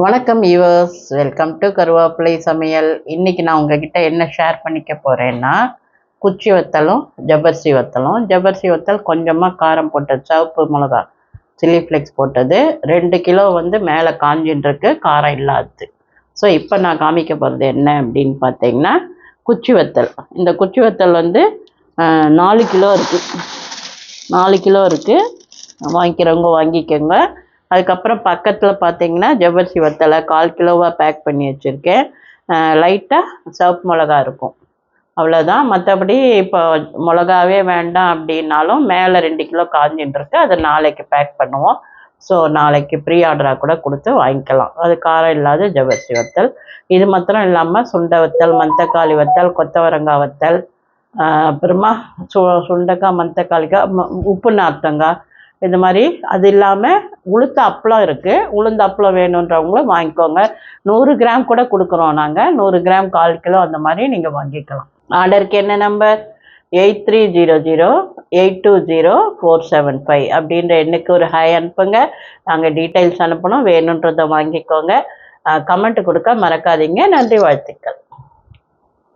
வணக்கம் viewers welcome to கருவேப்பிலை சமையல். இன்னைக்கு நான் உங்ககிட்ட என்ன ஷேர் பண்ணிக்க போகிறேன்னா குச்சி வத்தலும் ஜபர்சி வத்தலும். ஜபர்சி வத்தல் கொஞ்சமாக காரம் போட்டது சிவப்பு மிளகா சில்லி ஃப்ளெக்ஸ் போட்டது. ரெண்டு கிலோ வந்து மேலே காஞ்சின்னு காரம் இல்லாது ஸோ இப்போ நான் காமிக்க போகிறது என்ன அப்படின்னு பார்த்தீங்கன்னா குச்சி வத்தல். இந்த குச்சி வத்தல் வந்து நாலு கிலோ இருக்குது நாலு கிலோ இருக்குது வாங்கிக்கிறவங்க வாங்கிக்கோங்க. அதுக்கப்புறம் பக்கத்தில் பார்த்தீங்கன்னா ஜவ்வரிசி வத்தலை கால் கிலோவாக பேக் பண்ணி வச்சுருக்கேன். லைட்டாக சவுப்பு மிளகா இருக்கும். அவ்வளோதான் மற்றபடி இப்போ மிளகாவே வேண்டாம் அப்படின்னாலும் மேலே ரெண்டு கிலோ காஞ்சின்னு இருக்கு அதை நாளைக்கு பேக் பண்ணுவோம். ஸோ நாளைக்கு ப்ரீ ஆர்டராக கூட கொடுத்து வாங்கிக்கலாம். அது காரம் இல்லாத ஜவ்வரிசி வத்தல். இது மாத்திரம் இல்லாமல் சுண்டை வத்தல் மந்தக்காளி வத்தல் கொத்தவரங்காய் வத்தல் அப்புறமா சு சுண்டக்காய் மந்தக்காளிக்காய் உப்பு நார்த்தங்காய் இது மாதிரி அது இல்லாமல் உளுத்த அப்பளம் இருக்குது உளுந்த அப்பளம் வேணுன்றவங்களும் வாங்கிக்கோங்க. நூறு கிராம் கூட கொடுக்குறோம் நாங்கள் நூறு கிராம் கால் கிலோ அந்த மாதிரி நீங்கள் வாங்கிக்கலாம். ஆர்டருக்கு என்ன number? Eight three zero zero eight two zero four seven five அப்படின்ற எண்ணுக்கு ஒரு ஹை அனுப்புங்க. நாங்கள் டீட்டெயில்ஸ் அனுப்பணும். வேணுன்றதை வாங்கிக்கோங்க. கமெண்ட் கொடுக்க மறக்காதீங்க. நன்றி வாழ்த்துக்கள்.